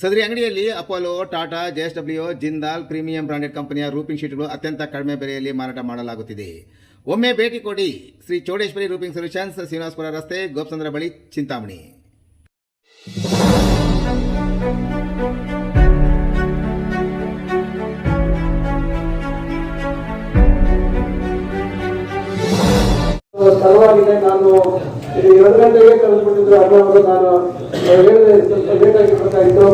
ಸದರಿ ಅಂಗಡಿಯಲ್ಲಿ Apollo, Tata JSW Jindal, premium branded ಕಂಪನಿಯ ರೂಪಿಂಗ್ ಶೀಟ್ಗಳು ಅತ್ಯಂತ ಕಡಿಮೆ ಬೆಲೆಯಲ್ಲಿ ಮಾರಾಟ ಮಾಡಲಾಗುತ್ತಿದೆ. ಒಮ್ಮೆ ಭೇಟಿ ಕೊಡಿ. ಶ್ರೀ ಚೌಡೇಶ್ವರಿ ರೂಪಿಂಗ್ ಸೊಲ್ಯೂಷನ್ಸ್, ಶ್ರೀನಿವಾಸಪುರ ರಸ್ತೆ, ಗೋಪಚಂದ್ರ ಬಳಿ, ಚಿಂತಾಮಣಿ. ಸಲುವಾಗಿದೆ ನಾನು ಇದು ಎರಡು ಗಂಟೆಗೆ ಕಳಿಸ್ಬಿಟ್ಟಿದ್ರು ಅಣ್ಣವರು ನಾನು ಹೇಳಿದೆ ಸ್ವಲ್ಪ ಲೇಟ್ ಆಗಿ ಬರ್ಬೇಕಾಗಿತ್ತು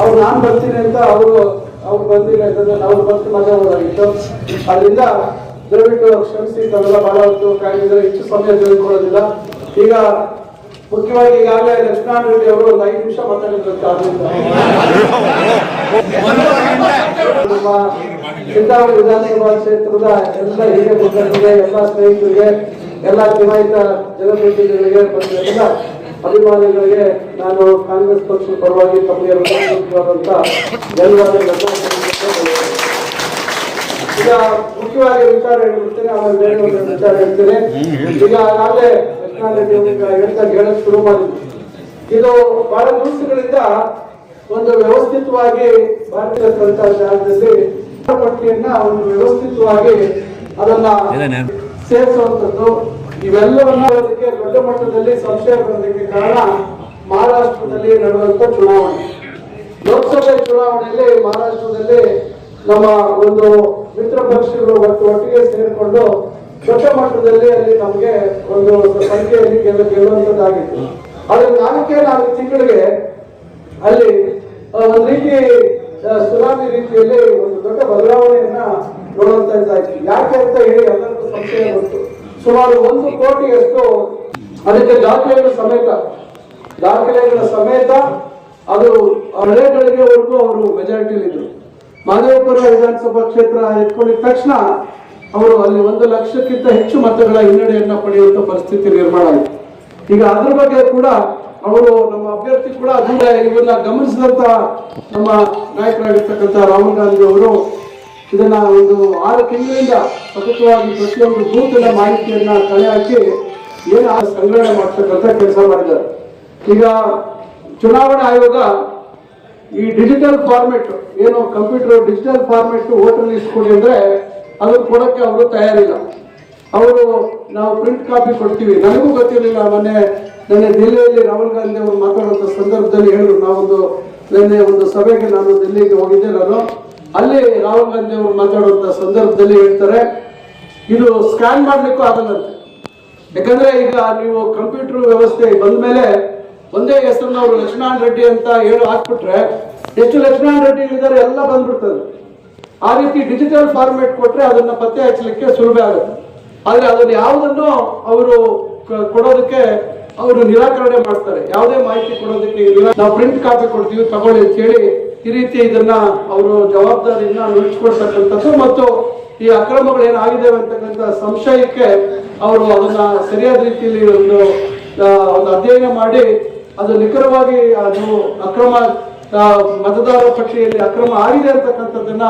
ಅವ್ರು ನಾನು ಬರ್ತೀನಿ ಅಂತ ಅವರು, ಅವ್ರು ಬಂದಿಲ್ಲ ಯಾಕಂದ್ರೆ ನಾವು ಬಂದು ಮಾತಾಡೋದಾಗಿತ್ತು ಅದರಿಂದ ದಯವಿಟ್ಟು ಕ್ಷಮಿಸಿ ತಾವೆಲ್ಲ ಬಹಳ ಹೊತ್ತು ಕಾಯ್ದಿದ್ರೆ ಹೆಚ್ಚು ಸಮಯ ತೆಗೆದುಕೊಳ್ಳೋದಿಲ್ಲ. ಈಗ ಮುಖ್ಯವಾಗಿ ಈಗಾಗಲೇ ಲಕ್ಷ್ಮಣ ರೆಡ್ಡಿ ಅವರು ಒಂದು ಐದು ನಿಮಿಷ ಮಾತಾಡಿದ್ರು ವಿಧಾನಸಭಾ ಕ್ಷೇತ್ರದ ಎಲ್ಲ ಹಿರಿಯ ಮುಖಂಡರಿಗೆ, ಎಲ್ಲ ಸ್ನೇಹಿತರಿಗೆ ಎಲ್ಲ ಚುನಾಯಿತ ಜನಪ್ರತಿನಿಧಿಗಳಿಗೆ ಮತ್ತು ಎಲ್ಲ ಅಭಿಮಾನಿಗಳಿಗೆ ನಾನು ಕಾಂಗ್ರೆಸ್ ಪಕ್ಷದ ಪರವಾಗಿ ತಮಗೆ. ಈಗ ಮುಖ್ಯವಾಗಿ ವಿಚಾರ ಹೇಳ್ಬಿಡ್ತೇನೆ ಆಮೇಲೆ ಬೇರೆ ಒಂದು ವಿಚಾರ ಹೇಳ್ತೇನೆ. ಈಗ ಆಗಲೇ ಲಕ್ಷ್ಮಣ ರೆಡ್ಡಿ ಅವರು ಈಗ ಹೇಳ್ತಾ ಹೇಳಕ್ ಶುರು ಮಾಡಿದ್ವಿ. ಇದು ಬಹಳ ದಿವಸಗಳಿಂದ ಒಂದು ವ್ಯವಸ್ಥಿತವಾಗಿ ಭಾರತೀಯ ಜಾಗದಲ್ಲಿ ಪಟ್ಟಿಯನ್ನ ಒಂದು ವ್ಯವಸ್ಥಿತವಾಗಿ ಅದನ್ನ ಸೇರಿಸುವಂತದ್ದು. ಇವೆಲ್ಲವನ್ನ ದೊಡ್ಡ ಮಟ್ಟದಲ್ಲಿ ಸಂಶಯ ಬರೋದಕ್ಕೆ ಕಾರಣ ಮಹಾರಾಷ್ಟ್ರದಲ್ಲಿ ನಡೆದಂತ ಚುನಾವಣೆ. ಲೋಕಸಭೆ ಚುನಾವಣೆಯಲ್ಲಿ ಮಹಾರಾಷ್ಟ್ರದಲ್ಲಿ ನಮ್ಮ ಒಂದು ಮಿತ್ರ ಪಕ್ಷಗಳು ಒಟ್ಟು ಒಟ್ಟಿಗೆ ಸೇರಿಕೊಂಡು ದೊಡ್ಡ ಮಟ್ಟದಲ್ಲಿ ಅಲ್ಲಿ ನಮಗೆ ಒಂದು ಸಂಖ್ಯೆಯಲ್ಲಿ ಗೆಲ್ಲ ಗೆಲ್ಲುವಂತದ್ದಾಗಿತ್ತು. ಆದ್ರೆ ನಾಲ್ಕೇ ನಾಲ್ಕು ತಿಂಗಳಿಗೆ ಅಲ್ಲಿ ಒಂದು ರೀತಿ ಸುನಾಮಿ ರೀತಿಯಲ್ಲಿ ಒಂದು ದೊಡ್ಡ ಬದಲಾವಣೆಯನ್ನ ನೋಡುವಂತ ಯಾಕೆ ಅಂತ ಹೇಳಿ ಎಲ್ಲರಿಗೂ ಸಂಶಯ ಬಂತು. ಸುಮಾರು ಒಂದು ಕೋಟಿಯಷ್ಟು ಅದಕ್ಕೆ ದಾಖಲೆಗಳ ಸಮೇತ ದಾಖಲೆಗಳ ಸಮೇತ ಅದು ಹಳೆಗಳಿಗೆವರೆಗೂ ಅವರು ಮೆಜಾರಿಟಿಯಲ್ಲಿದ್ದರು ಮಾದೇವಪುರ ವಿಧಾನಸಭಾ ಕ್ಷೇತ್ರ ಎತ್ಕೊಂಡಿದ ತಕ್ಷಣ ಅವರು ಅಲ್ಲಿ ಒಂದು ಲಕ್ಷಕ್ಕಿಂತ ಹೆಚ್ಚು ಮತಗಳ ಹಿನ್ನಡೆಯನ್ನ ಪಡೆಯುವಂಥ ಪರಿಸ್ಥಿತಿ ನಿರ್ಮಾಣ ಆಯಿತು. ಈಗ ಅದ್ರ ಬಗ್ಗೆ ಕೂಡ ಅವರು ನಮ್ಮ ಅಭ್ಯರ್ಥಿ ಕೂಡ ಅದನ್ನ ಇವನ್ನ ಗಮನಿಸಿದಂತ ನಮ್ಮ ನಾಯಕರಾಗಿರ್ತಕ್ಕಂಥ ರಾಹುಲ್ ಗಾಂಧಿ ಅವರು ಇದನ್ನ ಒಂದು ಆರು ತಿಂಗಳಿಂದ ಸತತವಾಗಿ ಪ್ರತಿಯೊಂದು ಭೂತದ ಮಾಹಿತಿಯನ್ನ ಕಲೆ ಹಾಕಿ ಏನು ಆ ಸಂಗ್ರಹಣೆ ಮಾಡ್ತಕ್ಕಂಥ ಕೆಲಸ ಮಾಡಿದ್ದಾರೆ. ಈಗ ಚುನಾವಣಾ ಆಯೋಗ ಈ ಡಿಜಿಟಲ್ ಫಾರ್ಮೆಟ್ ಏನು computer digital format voter list ಕೊಡಿ ಅಂದ್ರೆ ಅದನ್ನು ಕೊಡಕ್ಕೆ ಅವರು ತಯಾರಿಲ್ಲ. ಅವರು ನಾವು ಪ್ರಿಂಟ್ ಕಾಪಿ ಕೊಡ್ತೀವಿ. ನನಗೂ ಗೊತ್ತಿರಲಿಲ್ಲ, ಮೊನ್ನೆ ನನ್ನ ದಿಲ್ಲಿಯಲ್ಲಿ ರಾಹುಲ್ ಗಾಂಧಿ ಅವರು ಮಾತಾಡುವಂತ ಸಂದರ್ಭದಲ್ಲಿ ಹೇಳಿದ್ರು. ನಾವೊಂದು ನಿನ್ನೆ ಒಂದು ಸಭೆಗೆ ನಾನು ದಿಲ್ಲಿಗೆ ಹೋಗಿದ್ದೆ ನಾನು. ಅಲ್ಲಿ ರಾಹುಲ್ ಗಾಂಧಿ ಅವರು ಮಾತಾಡುವಂತ ಸಂದರ್ಭದಲ್ಲಿ ಹೇಳ್ತಾರೆ, ಇದು ಸ್ಕ್ಯಾನ್ ಮಾಡ್ಲಿಕ್ಕೂ ಆಗಲ್ಲಂತೆ. ಯಾಕಂದ್ರೆ ಈಗ ನೀವು ಕಂಪ್ಯೂಟರ್ ವ್ಯವಸ್ಥೆ ಬಂದ ಮೇಲೆ ಒಂದೇ ಹೆಸರನ್ನ ಅವರು ಲಕ್ಷ್ಮಣ ರೆಡ್ಡಿ ಅಂತ ಹೇಳಿ ಹಾಕ್ಬಿಟ್ರೆ ಎಷ್ಟು ಲಕ್ಷ್ಮಣ ರೆಡ್ಡಿ ಇದ್ದಾರೆ, ಎಲ್ಲ ಬಂದ್ಬಿಡ್ತದೆ. ಆ ರೀತಿ ಡಿಜಿಟಲ್ ಫಾರ್ಮೆಟ್ ಕೊಟ್ರೆ ಅದನ್ನ ಪತ್ತೆ ಹಚ್ಚಲಿಕ್ಕೆ ಸುಲಭ ಆಗುತ್ತೆ. ಆದ್ರೆ ಅದನ್ನ ಯಾವುದನ್ನು ಅವರು ಕೊಡೋದಕ್ಕೆ ಅವರು ನಿರಾಕರಣೆ ಮಾಡ್ತಾರೆ ಯಾವುದೇ ಮಾಹಿತಿ ಕೊಡೋದಕ್ಕೆ ನಾವು ಪ್ರಿಂಟ್ ಕಾಪಿ ಕೊಡ್ತೀವಿ, ತಗೊಳ್ಳಿ ಅಂತ ಹೇಳಿ ಈ ರೀತಿ ಇದನ್ನ ಅವರು ಜವಾಬ್ದಾರಿಯನ್ನ ನುಡಿಸ್ಕೊಡ್ತಕ್ಕಂಥದ್ದು ಮತ್ತು ಈ ಅಕ್ರಮಗಳು ಏನಾಗಿದ್ದಾವೆ ಅಂತಕ್ಕಂಥ ಸಂಶಯಕ್ಕೆ ಅವರು ಅದನ್ನ ಸರಿಯಾದ ರೀತಿಯಲ್ಲಿ ಒಂದು ಒಂದು ಅಧ್ಯಯನ ಮಾಡಿ ಅದು ನಿಖರವಾಗಿ ಅದು ಅಕ್ರಮ ಮತದಾರರ ಮತದಾರ ಪಟ್ಟಿಯಲ್ಲಿ ಅಕ್ರಮ ಆಗಿದೆ ಅಂತಕ್ಕಂಥದ್ದನ್ನ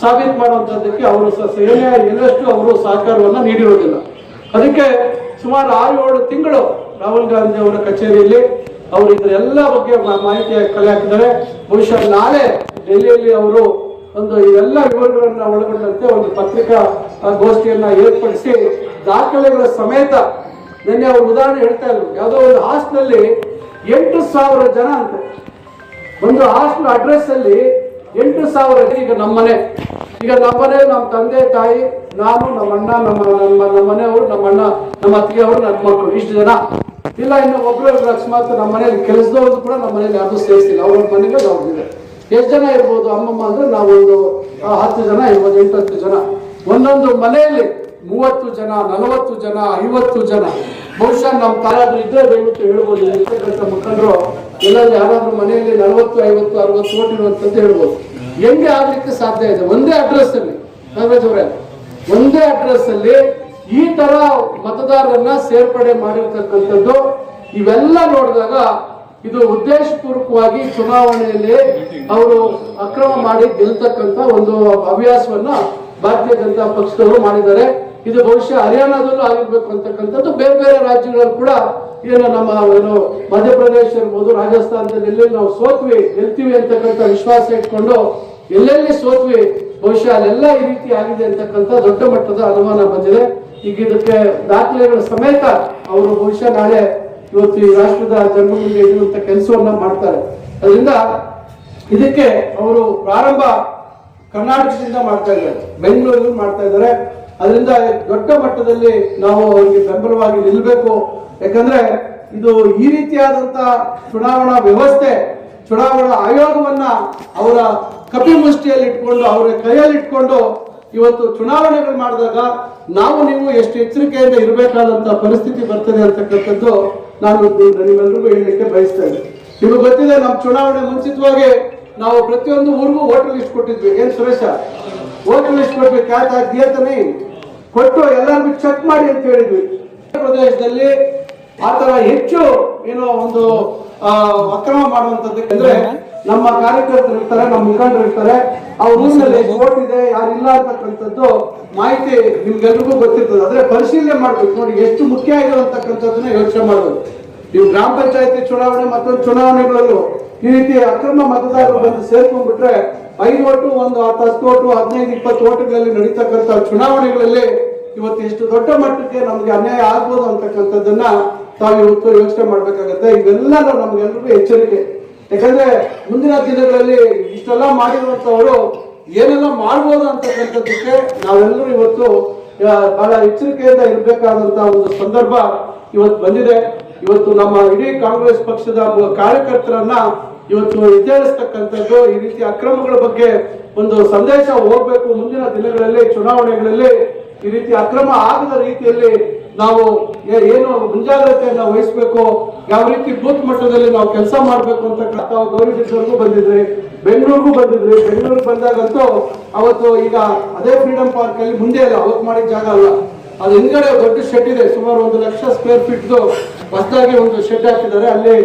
ಸಾಬೀತು ಮಾಡುವಂಥದ್ದಕ್ಕೆ ಅವರು ಸೇನೆಯ ಸೇನೆ ಎಲ್ಲಷ್ಟು ಅವರು ಸಹಕಾರವನ್ನ ನೀಡಿರೋದಿಲ್ಲ. ಅದಕ್ಕೆ ಸುಮಾರು ಆರು ಏಳು ತಿಂಗಳು ರಾಹುಲ್ ಗಾಂಧಿ ಅವರ ಕಚೇರಿಯಲ್ಲಿ ಅವರು ಇದರ ಎಲ್ಲ ಬಗ್ಗೆ ಮಾಹಿತಿ ಕಲೆ ಹಾಕಿದ್ದಾರೆ. ಬಹುಶಃ ನಾಳೆ ಡೆಲ್ಲಿಯಲ್ಲಿ ಅವರು ಒಂದು ಇವೆಲ್ಲ ವಿವರಗಳನ್ನ ಒಳಗೊಂಡಂತೆ ಒಂದು ಪತ್ರಿಕಾ ಗೋಷ್ಠಿಯನ್ನ ಏರ್ಪಡಿಸಿ ದಾಖಲೆಗಳ ಸಮೇತ ನಿನ್ನೆ ಅವರು ಉದಾಹರಣೆ ಹೇಳ್ತಾ ಇದ್ರು. ಯಾವುದೋ ಒಂದು ಹಾಸ್ಟ್ನಲ್ಲಿ ಎಂಟು ಸಾವಿರ ಜನ ಅಂತ. ಒಂದು ಹಾಸ್ಟೆಲ್ ಅಡ್ರೆಸ್ ಅಲ್ಲಿ ಎಂಟು ಸಾವಿರ ಈಗ ನಮ್ಮನೆ. ಈಗ ನಮ್ಮನೆ ನಮ್ಮ ತಂದೆ, ತಾಯಿ, ನಾನು, ನಮ್ಮ ಅಣ್ಣ, ನಮ್ಮ ನಮ್ಮ ನಮ್ಮ ಮನೆಯವರು, ನಮ್ಮ ಅಣ್ಣ, ನಮ್ಮ ಅತ್ತಿಗೆಯವರು, ನನ್ನ ಮಕ್ಕಳು, ಇಷ್ಟು ಜನ. ಇಲ್ಲ, ಇನ್ನು ಒಬ್ರು ಅಕಸ್ಮಾತ್ ನಮ್ಮ ಮನೇಲಿ ಕೆಲಸದವ್ರು ಕೂಡ ನಮ್ಮ ಮನೇಲಿ ಯಾರು ಸೇರಿಸಿಲ್ಲ. ಅವ್ರ ಮನೆಗೆ ಅವ್ರಿಗಿದೆ ಎಷ್ಟು ಜನ ಇರ್ಬೋದು? ಅಮ್ಮಮ್ಮ ಅಂದ್ರೆ ನಾವೊಂದು ಹತ್ತು ಜನ ಇರ್ಬೋದು ಎಂಟು ಹತ್ತು ಜನ. ಒಂದೊಂದು ಮನೆಯಲ್ಲಿ ಮೂವತ್ತು ಜನ, ನಲವತ್ತು ಜನ, ಐವತ್ತು ಜನ. ಬಹುಶಃ ನಮ್ಮ ತಾಯಾದ್ರು ಇದ್ರೆ ದಯವಿಟ್ಟು ಹೇಳ್ಬೋದು. ಇರ್ತಕ್ಕಂಥ ಮುಖಂಡರು ಎಲ್ಲರೂ ಯಾರಾದ್ರೂ ಮನೆಯಲ್ಲಿ ನಲವತ್ತು, ಐವತ್ತು, ಅರವತ್ತು ಕೋಟಿ ಇರುವಂತ ಹೇಳ್ಬೋದು. ಹೆಂಗೆ ಆಗ್ಲಿಕ್ಕೆ ಸಾಧ್ಯ ಇದೆ? ಒಂದೇ ಅಡ್ರೆಸ್ ಅಲ್ಲಿ. ಅವರೇ, ಒಂದೇ ಅಡ್ರೆಸ್ ಅಲ್ಲಿ ಈ ತರ ಮತದಾರರನ್ನ ಸೇರ್ಪಡೆ ಮಾಡಿರ್ತಕ್ಕಂಥದ್ದು ಇವೆಲ್ಲ ನೋಡಿದಾಗ ಇದು ಉದ್ದೇಶಪೂರ್ವಕವಾಗಿ ಚುನಾವಣೆಯಲ್ಲಿ ಅವರು ಅಕ್ರಮ ಮಾಡಿ ಗೆಲ್ತಕ್ಕಂಥ ಒಂದು ಹವ್ಯಾಸವನ್ನ ಭಾರತೀಯ ಜನತಾ ಪಕ್ಷದವರು ಮಾಡಿದ್ದಾರೆ. ಇದು ಬಹುಶಃ ಹರಿಯಾಣದಲ್ಲೂ ಆಗಿರ್ಬೇಕು ಅಂತಕ್ಕಂಥದ್ದು ಬೇರೆ ಬೇರೆ ರಾಜ್ಯಗಳಲ್ಲಿ ಕೂಡ ಏನು ನಮ್ಮ ಏನು ಮಧ್ಯಪ್ರದೇಶ ಇರ್ಬೋದು, ರಾಜಸ್ಥಾನದಲ್ಲಿ ಎಲ್ಲೆಲ್ಲಿ ನಾವು ಸೋತ್ವಿ, ಗೆಲ್ತೀವಿ ಅಂತಕ್ಕಂಥ ವಿಶ್ವಾಸ ಇಟ್ಕೊಂಡು ಎಲ್ಲೆಲ್ಲಿ ಸೋತ್ವಿ, ಬಹುಶಃ ಅಲ್ಲೆಲ್ಲ ಈ ರೀತಿ ಆಗಿದೆ ಅಂತಕ್ಕಂಥ ದೊಡ್ಡ ಮಟ್ಟದ ಅನುಮಾನ ಬಂದಿದೆ. ಈಗ ಇದಕ್ಕೆ ದಾಖಲೆಗಳ ಸಮೇತ ಅವರು ಬಹುಶಃ ನಾಳೆ ಇವತ್ತು ಈ ರಾಷ್ಟ್ರದ ಜನ್ಮಭೂಮಿ ಇರುವಂತ ಕೆಲಸವನ್ನ ಮಾಡ್ತಾರೆ. ಅದರಿಂದ ಇದಕ್ಕೆ ಅವರು ಪ್ರಾರಂಭ ಕರ್ನಾಟಕದಿಂದ ಮಾಡ್ತಾ ಇದ್ದಾರೆ. ಬೆಂಗಳೂರಲ್ಲಿ ಮಾಡ್ತಾ ಇದ್ದಾರೆ. ಅದರಿಂದ ದೊಡ್ಡ ಮಟ್ಟದಲ್ಲಿ ನಾವು ಅವರಿಗೆ ಬೆಂಬಲವಾಗಿ ನಿಲ್ಲಬೇಕು ಯಾಕಂದ್ರೆ ಇದು ಈ ರೀತಿಯಾದಂತ ಚುನಾವಣಾ ವ್ಯವಸ್ಥೆ, ಚುನಾವಣಾ ಆಯೋಗವನ್ನ ಅವರ ಕಪಿಮುಷ್ಟಿಯಲ್ಲಿ ಇಟ್ಕೊಂಡು, ಅವರ ಕೈಯಲ್ಲಿ ಇಟ್ಕೊಂಡು ಇವತ್ತು ಚುನಾವಣೆಗಳು ಮಾಡಿದಾಗ ನಾವು ನೀವು ಎಷ್ಟು ಎಚ್ಚರಿಕೆಯಿಂದ ಇರಬೇಕಾದಂತ ಪರಿಸ್ಥಿತಿ ಬರ್ತದೆ ಅಂತಕ್ಕಂಥದ್ದು ನಾನು ನಿಮ್ಮೆಲ್ಲರಿಗೂ ಹೇಳಲಿಕ್ಕೆ ಬಯಸ್ತೇನೆ ನಿಮಗೆ ಗೊತ್ತಿದೆ, ನಮ್ಮ ಚುನಾವಣೆ ಮುಂಚಿತವಾಗಿ ನಾವು ಪ್ರತಿಯೊಂದು ಊರಿಗೂ ವೋಟರ್ ಲಿಸ್ಟ್ ಕೊಟ್ಟಿದ್ವಿ. ಏನ್ ಸುರೇಶ ವೋಟರ್ ಲಿಸ್ಟ್ ಕೊಡ್ಬೇಕು ಖ್ಯಾತ ದಿಯತನೇ ಕೊಟ್ಟು ಎಲ್ಲರಿಗೂ ಚೆಕ್ ಮಾಡಿ ಅಂತ ಹೇಳಿದ್ವಿ. ಪ್ರದೇಶದಲ್ಲಿ ಆತರ ಹೆಚ್ಚು ಏನೋ ಒಂದು ಅಕ್ರಮ ಅಂದ್ರೆ ನಮ್ಮ ಕಾರ್ಯಕರ್ತರು ಇರ್ತಾರೆ, ನಮ್ಮ ಮುಖಂಡರು ಇರ್ತಾರೆ. ಅವ್ರ ಊರಿನಲ್ಲಿ ವೋಟ್ ಇದೆ ಯಾರಿಲ್ಲ ಅಂತಕ್ಕಂಥದ್ದು ಮಾಹಿತಿ ನಿಮ್ಗೆಲ್ರಿಗೂ ಗೊತ್ತಿರ್ತದೆ. ಆದ್ರೆ ಪರಿಶೀಲನೆ ಮಾಡ್ಬೇಕು. ನೋಡಿ, ಎಷ್ಟು ಮುಖ್ಯ ಆಗಿರುವಂತಕ್ಕಂಥದ್ದನ್ನ ಯೋಚನೆ ಮಾಡಬೇಕು. ನೀವು ಗ್ರಾಮ ಪಂಚಾಯತಿ ಚುನಾವಣೆ ಮತ್ತೊಂದು ಚುನಾವಣೆಗಳಲ್ಲೂ ಈ ರೀತಿ ಅಕ್ರಮ ಮತದಾರರು ಬಂದು ಸೇರ್ಕೊಂಡ್ಬಿಟ್ರೆ ಐದು ಓಟು ಒಂದು, ಹತ್ತು ಓಟು ಹದಿನೈದು, ಇಪ್ಪತ್ತು ಓಟುಗಳಲ್ಲಿ ನಡೀತಕ್ಕಂಥ ಚುನಾವಣೆಗಳಲ್ಲಿ ಇವತ್ತು ಎಷ್ಟು ದೊಡ್ಡ ಮಟ್ಟಕ್ಕೆ ನಮಗೆ ಅನ್ಯಾಯ ಆಗ್ಬೋದು ಅಂತಕ್ಕಂಥದ್ದನ್ನ ತಾವು ಇವತ್ತು ಯೋಚನೆ ಮಾಡ್ಬೇಕಾಗತ್ತೆ. ಇವೆಲ್ಲರೂ ನಮ್ಗೆಲ್ಲರಿಗೂ ಎಚ್ಚರಿಕೆ. ಯಾಕಂದ್ರೆ ಮುಂದಿನ ದಿನಗಳಲ್ಲಿ ಇಷ್ಟೆಲ್ಲ ಮಾಡಿರುವಂತವರು ಏನೆಲ್ಲ ಮಾಡ್ಬೋದು ಅಂತಕ್ಕಂಥದ್ದಕ್ಕೆ ನಾವೆಲ್ಲರೂ ಇವತ್ತು ಬಹಳ ಎಚ್ಚರಿಕೆಯಿಂದ ಇರಬೇಕಾದಂತಹ ಒಂದು ಸಂದರ್ಭ ಇವತ್ತು ಬಂದಿದೆ. ಇವತ್ತು ನಮ್ಮ ಇಡೀ ಕಾಂಗ್ರೆಸ್ ಪಕ್ಷದ ಕಾರ್ಯಕರ್ತರನ್ನ ಇವತ್ತು ಎದ್ದೇಳಿಸ್ತಕ್ಕಂಥದ್ದು ಈ ರೀತಿ ಅಕ್ರಮಗಳ ಬಗ್ಗೆ ಒಂದು ಸಂದೇಶ ಹೋಗ್ಬೇಕು ಮುಂದಿನ ದಿನಗಳಲ್ಲಿ, ಚುನಾವಣೆಗಳಲ್ಲಿ ಈ ರೀತಿ ಅಕ್ರಮ ಆಗದ ರೀತಿಯಲ್ಲಿ ನಾವು ಏನು ಮುಂಜಾಗ್ರತೆಯನ್ನ ವಹಿಸಬೇಕು, ಯಾವ ರೀತಿ ಬೂತ್ ಮಟ್ಟದಲ್ಲಿ ನಾವು ಕೆಲಸ ಮಾಡಬೇಕು ಅಂತ ತಾವು ಸಚಿವರಿಗೂ ಬಂದಿದ್ರಿ, ಬೆಂಗಳೂರಿಗೂ ಬಂದಿದ್ರಿ. ಬೆಂಗಳೂರಿಗೆ ಬಂದಾಗಂತೂ ಅವತ್ತು ಈಗ ಅದೇ ಫ್ರೀಡಂ ಪಾರ್ಕ್ ಅಲ್ಲಿ ಮುಂದೆ ಇಲ್ಲ ಅವತ್ತು ಮಾಡಿದ ಜಾಗ ಅಲ್ಲ. ಅದು ಹಿಂದ್ಗಡೆ ದೊಡ್ಡ ಶೆಡ್ ಇದೆ, ಸುಮಾರು ಒಂದು ಲಕ್ಷ ಸ್ಕ್ವೇರ್ ಫೀಟ್ದು ಹೊಸದಾಗಿ ಒಂದು ಶೆಡ್ ಹಾಕಿದ್ದಾರೆ. ಅಲ್ಲಿ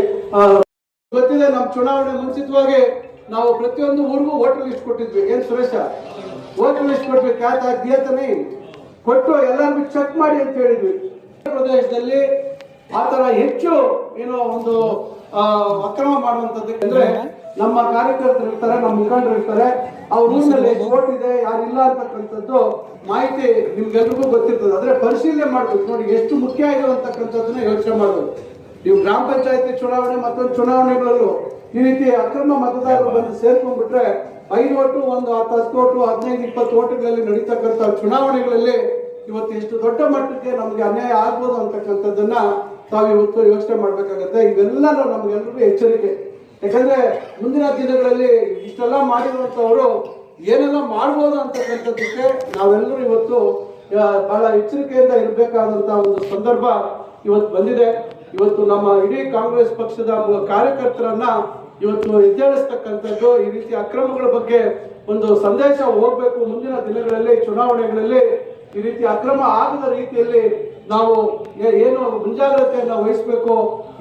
ಗೊತ್ತಿದೆ ನಮ್ಮ ಚುನಾವಣೆ ಮುಂಚಿತವಾಗಿ ನಾವು ಪ್ರತಿಯೊಂದು ಊರಿಗೂ ವೋಟರ್ ಲಿಸ್ಟ್ ಕೊಟ್ಟಿದ್ವಿ. ಏನ್ ಸುರೇಶ? ವೋಟರ್ ಲಿಸ್ಟ್ ಕೊಟ್ಬೇಕು ಕ್ಯಾತ್ ದಿಯತನೇ ಕೊಟ್ಟು ಎಲ್ಲರಿಗೂ ಚೆಕ್ ಮಾಡಿ ಅಂತ ಹೇಳಿದ್ವಿ. ಪ್ರದೇಶದಲ್ಲಿ ಆತರ ತರ ಹೆಚ್ಚು ಏನೋ ಒಂದು ಅಕ್ರಮ ಮಾಡುವಂತದ್ದು ಅಂದ್ರೆ ನಮ್ಮ ಕಾರ್ಯಕರ್ತರು ಇರ್ತಾರೆ, ನಮ್ಮ ಮುಖಂಡರು ಇರ್ತಾರೆ. ಅವ್ರ ಊರಿನಲ್ಲಿ ಓಟ್ ಇದೆ ಯಾರಿಲ್ಲ ಅಂತಕ್ಕಂಥದ್ದು ಮಾಹಿತಿ ನಿಮ್ಗೆಲ್ರಿಗೂ ಗೊತ್ತಿರ್ತದೆ. ಆದ್ರೆ ಪರಿಶೀಲನೆ ಮಾಡ್ಬೇಕು ನೋಡಿ, ಎಷ್ಟು ಮುಖ್ಯ ಇದೆ ಯೋಚನೆ ಮಾಡ್ಬೇಕು. ನೀವು ಗ್ರಾಮ ಪಂಚಾಯತಿ ಚುನಾವಣೆ ಮತ್ತೊಂದು ಚುನಾವಣೆಗಳಲ್ಲೂ ಈ ರೀತಿ ಅಕ್ರಮ ಮತದಾರರು ಬಂದು ಸೇರ್ಕೊಂಡ್ಬಿಟ್ರೆ ಐದು ಓಟು, ಒಂದು ಹತ್ತು ಹತ್ತು ಓಟು, ಹದಿನೈದು, ಇಪ್ಪತ್ತು ಓಟುಗಳಲ್ಲಿ ನಡೀತಕ್ಕಂಥ ಚುನಾವಣೆಗಳಲ್ಲಿ ಇವತ್ತು ಎಷ್ಟು ದೊಡ್ಡ ಮಟ್ಟಕ್ಕೆ ನಮ್ಗೆ ಅನ್ಯಾಯ ಆಗ್ಬೋದು ಅಂತಕ್ಕಂಥದ್ದನ್ನ ತಾವು ಇವತ್ತು ಯೋಚನೆ ಮಾಡ್ಬೇಕಾಗತ್ತೆ. ಇವೆಲ್ಲರೂ ನಮ್ಗೆಲ್ಲರಿಗೂ ಎಚ್ಚರಿಕೆ. ಯಾಕಂದ್ರೆ ಮುಂದಿನ ದಿನಗಳಲ್ಲಿ ಇಷ್ಟೆಲ್ಲ ಮಾಡಿರುವಂತವರು ಏನೆಲ್ಲ ಮಾಡ್ಬೋದು ಅಂತಕ್ಕಂಥದ್ದಕ್ಕೆ ನಾವೆಲ್ಲರೂ ಇವತ್ತು ಬಹಳ ಎಚ್ಚರಿಕೆಯಿಂದ ಇರಬೇಕಾದಂತ ಒಂದು ಸಂದರ್ಭ ಇವತ್ತು ಬಂದಿದೆ. ಇವತ್ತು ನಮ್ಮ ಇಡೀ ಕಾಂಗ್ರೆಸ್ ಪಕ್ಷದ ಕಾರ್ಯಕರ್ತರನ್ನ ಇವತ್ತು ಎದ್ದೇಳಿಸ್ತಕ್ಕಂಥದ್ದು ಈ ರೀತಿ ಅಕ್ರಮಗಳ ಬಗ್ಗೆ ಒಂದು ಸಂದೇಶ ಹೋಗ್ಬೇಕು ಮುಂದಿನ ದಿನಗಳಲ್ಲಿ, ಚುನಾವಣೆಗಳಲ್ಲಿ ಈ ರೀತಿ ಅಕ್ರಮ ಆಗದ ರೀತಿಯಲ್ಲಿ ನಾವು ಏನು ಮುಂಜಾಗ್ರತೆಯನ್ನು ವಹಿಸಬೇಕು,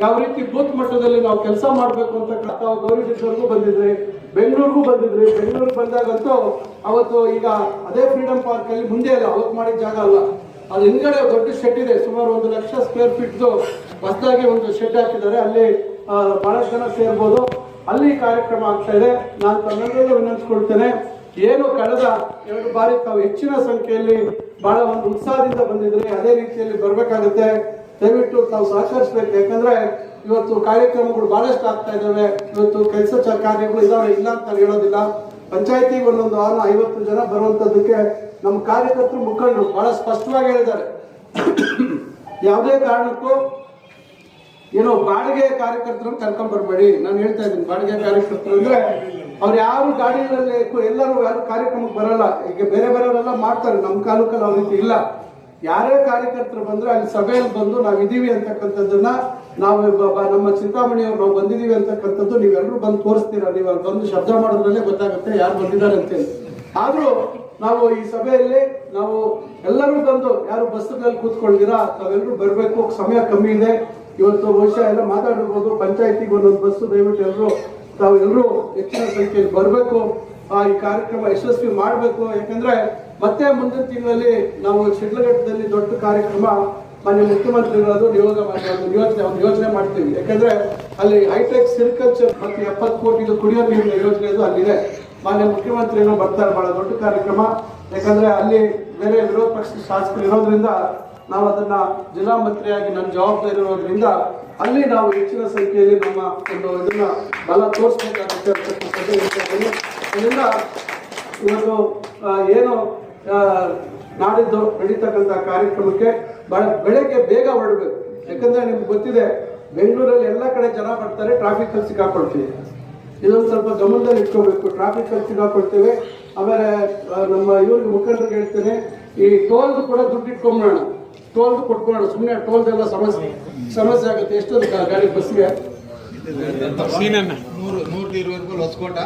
ಯಾವ ರೀತಿ ಬೂತ್ ಮಟ್ಟದಲ್ಲಿ ನಾವು ಕೆಲಸ ಮಾಡಬೇಕು ಅಂತ ತಾವು ಗೌರಿಗಿರಿವರೆಗೂ ಬಂದಿದ್ರಿ, ಬೆಂಗಳೂರಿಗೂ ಬಂದಿದ್ರಿ. ಬೆಂಗಳೂರಿಗೆ ಬಂದಾಗಂತೂ ಅವತ್ತು ಈಗ ಅದೇ ಫ್ರೀಡಂ ಪಾರ್ಕ್ ಅಲ್ಲಿ ಮುಂದೆ ಅಲ್ಲ ಅವತ್ತು ಮಾಡಿದ ಜಾಗ ಅಲ್ಲ. ಅದು ಹಿಂದ್ಗಡೆ ದೊಡ್ಡ ಶೆಡ್ ಇದೆ, ಸುಮಾರು ಒಂದು ಲಕ್ಷ ಸ್ಕ್ವೇರ್ ಫೀಟ್ದು ಹೊಸದಾಗಿ ಒಂದು ಶೆಡ್ ಹಾಕಿದ್ದಾರೆ. ಅಲ್ಲಿ ಬಹಳಷ್ಟು ಜನ ಸೇರ್ಬೋದು. ಅಲ್ಲಿ ಕಾರ್ಯಕ್ರಮ ಆಗ್ತಾ ಇದೆ. ನಾನು ತಮ್ಮೆಲ್ಲರೂ ವಿನಂತಿಸ್ಕೊಳ್ತೇನೆ. ಏನು ಕಳೆದ ಎರಡು ಬಾರಿ ತಾವು ಹೆಚ್ಚಿನ ಸಂಖ್ಯೆಯಲ್ಲಿ ಬಹಳ ಒಂದು ಉತ್ಸಾಹದಿಂದ ಬಂದಿದ್ರೆ ಅದೇ ರೀತಿಯಲ್ಲಿ ಬರಬೇಕಾಗುತ್ತೆ. ದಯವಿಟ್ಟು ತಾವು ಸಹಕರಿಸ್ಬೇಕು. ಯಾಕಂದ್ರೆ ಇವತ್ತು ಕಾರ್ಯಕ್ರಮಗಳು ಬಹಳಷ್ಟು ಆಗ್ತಾ ಇದ್ದಾವೆ. ಇವತ್ತು ಕೆಲಸ ಕಾರ್ಯಗಳು ಇದಾವೆ. ಇಲ್ಲ ಅಂತ ಹೇಳೋದಿಲ್ಲ. ಪಂಚಾಯತಿಗೆ ಒಂದೊಂದು ಆರು ಐವತ್ತು ಜನ ಬರುವಂಥದ್ದಕ್ಕೆ ನಮ್ಮ ಕಾರ್ಯಕರ್ತರು ಮುಖಂಡರು ಬಹಳ ಸ್ಪಷ್ಟವಾಗಿ ಹೇಳಿದ್ದಾರೆ. ಯಾವುದೇ ಕಾರಣಕ್ಕೂ ಏನೋ ಬಾಡಿಗೆ ಕಾರ್ಯಕರ್ತರನ್ನು ಕರ್ಕೊಂಡ್ ಬರಬೇಡಿ. ನಾನು ಹೇಳ್ತಾ ಇದ್ದೀನಿ, ಬಾಡಿಗೆ ಕಾರ್ಯಕರ್ತರು ಅಂದ್ರೆ ಅವ್ರು ಯಾರು ಗಾಡಿಗಳಲ್ಲಿ ಎಲ್ಲರೂ ಯಾರು ಕಾರ್ಯಕ್ರಮಕ್ಕೆ ಬರಲ್ಲ. ಈಗ ಬೇರೆ ಬೇರೆಯವರೆಲ್ಲ ಮಾಡ್ತಾರೆ, ನಮ್ಮ ತಾಲೂಕಲ್ಲಿ ಅವ್ರ ರೀತಿ ಇಲ್ಲ. ಯಾರೇ ಕಾರ್ಯಕರ್ತರು ಬಂದ್ರೆ ಅಲ್ಲಿ ಸಭೆಯಲ್ಲಿ ಬಂದು ನಾವು ಇದೀವಿ ಅಂತಕ್ಕಂಥದ್ದನ್ನ ನಾವು ನಮ್ಮ ಚಿಂತಾಮಣಿಯವ್ರು ನಾವು ಬಂದಿದ್ದೀವಿ ಅಂತಕ್ಕಂಥದ್ದು ನೀವೆಲ್ಲರೂ ಬಂದು ತೋರಿಸ್ತೀರಾ? ನೀವು ಬಂದು ಶಬ್ದ ಮಾಡೋದ್ರಲ್ಲೇ ಗೊತ್ತಾಗುತ್ತೆ ಯಾರು ಬಂದಿದ್ದಾರೆ ಅಂತೇಳಿ ಆದರೂ ನಾವು ಈ ಸಭೆಯಲ್ಲಿ ನಾವು ಎಲ್ಲರೂ ಬಂದು ಯಾರು ಬಸ್ಗಳಲ್ಲಿ ಕೂತ್ಕೊಳ್ತೀರಾ? ತಾವೆಲ್ಲರೂ ಬರಬೇಕು, ಸಮಯ ಕಮ್ಮಿ ಇದೆ. ಇವತ್ತು ಬಹುಶಃ ಎಲ್ಲ ಮಾತಾಡಿರ್ಬೋದು ಪಂಚಾಯತಿಗೆ ಒಂದೊಂದು ಬಸ್ಸು ದಯವಿಟ್ಟು ಎಲ್ಲರೂ ತಾವು ಎಲ್ಲರೂ ಹೆಚ್ಚಿನ ಸಂಖ್ಯೆಯಲ್ಲಿ ಬರಬೇಕು. ಈ ಕಾರ್ಯಕ್ರಮ ಯಶಸ್ವಿ ಮಾಡಬೇಕು. ಯಾಕಂದ್ರೆ ಮತ್ತೆ ಮುಂದಿನ ತಿಂಗಳಲ್ಲಿ ನಾವು ಶಿಡ್ಲಘಟ್ಟದಲ್ಲಿ ದೊಡ್ಡ ಕಾರ್ಯಕ್ರಮ ಮಾನ್ಯ ಮುಖ್ಯಮಂತ್ರಿಗಳದು ನಿಯೋಗ ಯೋಚನೆ ಒಂದು ಯೋಚನೆ ಮಾಡ್ತೀವಿ. ಯಾಕಂದ್ರೆ ಅಲ್ಲಿ ಹೈಟೆಕ್ ಸಿರಿಕಲ್ಚರ್ ಮತ್ತು ಎಪ್ಪತ್ತು ಕೋಟಿದು ಕುಡಿಯೋ ನೀರಿನ ಯೋಜನೆ ಇದು ಅಲ್ಲಿದೆ. ಮಾನ್ಯ ಮುಖ್ಯಮಂತ್ರಿಗಳು ಬರ್ತಾರೆ, ಬಹಳ ದೊಡ್ಡ ಕಾರ್ಯಕ್ರಮ. ಯಾಕಂದ್ರೆ ಅಲ್ಲಿ ಬೇರೆ ವಿರೋಧ ಪಕ್ಷದ ಶಾಸಕರು ಇರೋದ್ರಿಂದ ನಾವು ಅದನ್ನ ಜಿಲ್ಲಾ ಮಂತ್ರಿಯಾಗಿ ನನ್ನ ಜವಾಬ್ದಾರಿ ಇರೋದ್ರಿಂದ ಅಲ್ಲಿ ನಾವು ಹೆಚ್ಚಿನ ಸಂಖ್ಯೆಯಲ್ಲಿ ನಮ್ಮ ಒಂದು ಇದನ್ನ ಬಲ ತೋರಿಸಬೇಕಾಗುತ್ತೆ ಇವತ್ತು ಏನು ನಾಡಿದ್ದು ನಡೀತಕ್ಕಂಥ ಕಾರ್ಯಕ್ರಮಕ್ಕೆ ಬಹಳ ಬೆಳಗ್ಗೆ ಬೇಗ ಹೊರಡಬೇಕು. ಯಾಕಂದರೆ ನಿಮ್ಗೆ ಗೊತ್ತಿದೆ, ಬೆಂಗಳೂರಲ್ಲಿ ಎಲ್ಲ ಕಡೆ ಜನ ಬರ್ತಾರೆ ಟ್ರಾಫಿಕ್ ಅಲ್ಲಿ ಸಿಕ್ಕಾಕೊಳ್ತೀವಿ. ಇದೊಂದು ಸ್ವಲ್ಪ ಗಮನದಲ್ಲಿ ಇಟ್ಕೋಬೇಕು. ಟ್ರಾಫಿಕ್ ಅಲ್ಲಿ ಸಿಕ್ಕಾಕೊಳ್ತೇವೆ. ಆಮೇಲೆ ನಮ್ಮ ಇವ್ರಿಗೆ ಮುಖಂಡರಿಗೆ ಹೇಳ್ತೇನೆ, ಈ ಟೋಲ್ದು ಕೂಡ ದುಡ್ಡು ಇಟ್ಕೊಂಬೋಣ ಟೋಲ್ದು ಕೊಟ್ಕೊಳ್ಳೋಣ ಸುಮ್ಮನೆ ಟೋಲ್ದೆಲ್ಲ ಸಮಸ್ಯೆ ಸಮಸ್ಯೆ ಆಗುತ್ತೆ. ಎಷ್ಟೊಂದು ಗಾಡಿ ಬಸ್ಗೆ ನೂರು ನೂರ ಇರುವರೆ ರೂಪಾಯಿ ಹೊಸ್ಕೋಟ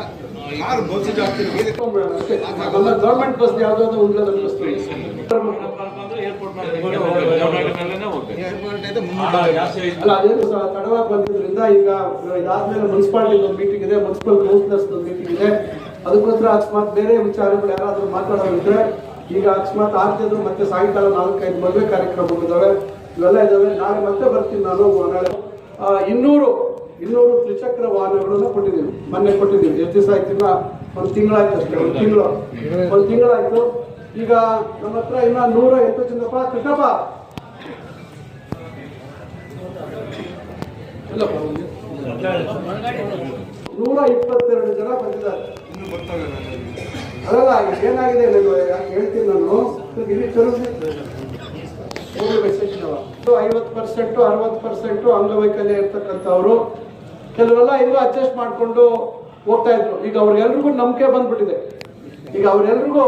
ಗೌರ್ಮೆಂಟ್ ಬಸ್ ಯಾವುದಾದ್ರು ಬಸ್ ತಡವಾಗಿ ಬಂದಿದ್ರಿಂದ ಈಗ ಇದಾದ್ಮೇಲೆ ಮುನ್ಸಿಪಾಲಿಟಿ ಒಂದು ಮೀಟಿಂಗ್ ಇದೆ ಮುನ್ಸಿಪಲ್ ಕೌನ್ಸಿಲರ್ಸ್ ಒಂದು ಮೀಟಿಂಗ್ ಇದೆ. ಅದಕ್ಕೋಸ್ಕರ ಅಕಸ್ಮಾತ್ ಬೇರೆ ವಿಚಾರಗಳು ಯಾರಾದ್ರೂ ಮಾತಾಡೋದಿದ್ರೆ ಈಗ ಅಕಸ್ಮಾತ್ ಆಗ್ತಿದ್ರು ಮತ್ತೆ ಸಾಯಂಕಾಲ ನಾಲ್ಕೈದು ಮದುವೆ ಕಾರ್ಯಕ್ರಮಗಳಿದ್ದಾವೆ. ಇವೆಲ್ಲ ಇದಾವೆ ನಾಳೆ ಮತ್ತೆ ಬರ್ತೀನಿ ನಾನು ನಾಳೆ. ಇನ್ನೂರು ಇನ್ನೂರು ತ್ರಿಚಕ್ರ ವಾಹನಗಳನ್ನು ಕೊಟ್ಟಿದ್ದೀವಿ. ಮೊನ್ನೆ ಕೊಟ್ಟಿದ್ದೀವಿ. ಎಷ್ಟು ದಿವಸ ಆಯ್ತಿಲ್ಲ? ಒಂದು ತಿಂಗಳಾಯ್ತು ಅಷ್ಟೇ ಒಂದು ತಿಂಗಳು. ಒಂದು ತಿಂಗಳಾಯ್ತು. ಈಗ ನಮ್ಮ ಹತ್ರ ಇನ್ನ ನೂರ ಎಂಟು ಚಿನ್ನಪ್ಪ ಕೃಷ್ಣಪ್ಪ. ನೂರ ಇಪ್ಪತ್ತೆರಡು ಜನ ಬಂದಿದ್ದಾರೆ. ಅದಲ್ಲ ಈಗ ಏನಾಗಿದೆ ಹೇಳ್ತೀನಿ ನಾನು. ಇಲ್ಲಿ ಐವತ್ತು ಪರ್ಸೆಂಟು ಅರವತ್ತು ಪರ್ಸೆಂಟು ಅಂಗವೈಕಲ್ಯ ಇರ್ತಕ್ಕಂಥವ್ರು ಕೆಲವರೆಲ್ಲ ಇನ್ನೂ ಅಡ್ಜಸ್ಟ್ ಮಾಡಿಕೊಂಡು ಹೋಗ್ತಾ ಇದ್ರು. ಈಗ ಅವ್ರಿಗೆಲ್ರಿಗೂ ನಂಬಿಕೆ ಬಂದ್ಬಿಟ್ಟಿದೆ. ಈಗ ಅವ್ರೆಲ್ರಿಗೂ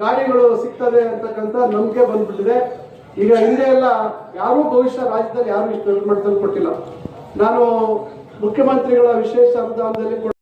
ಗಾಡಿಗಳು ಸಿಗ್ತದೆ ಅಂತಕ್ಕಂಥ ನಂಬಿಕೆ ಬಂದ್ಬಿಟ್ಟಿದೆ. ಈಗ ಹಿಂದೆ ಎಲ್ಲ ಯಾರೂ ಭವಿಷ್ಯ ರಾಜ್ಯದಲ್ಲಿ ಯಾರು ಇಷ್ಟು ದೊಡ್ಡ ಕೊಟ್ಟಿಲ್ಲ. ನಾನು ಮುಖ್ಯಮಂತ್ರಿಗಳ ವಿಶೇಷ ಅನುದಾನದಲ್ಲಿ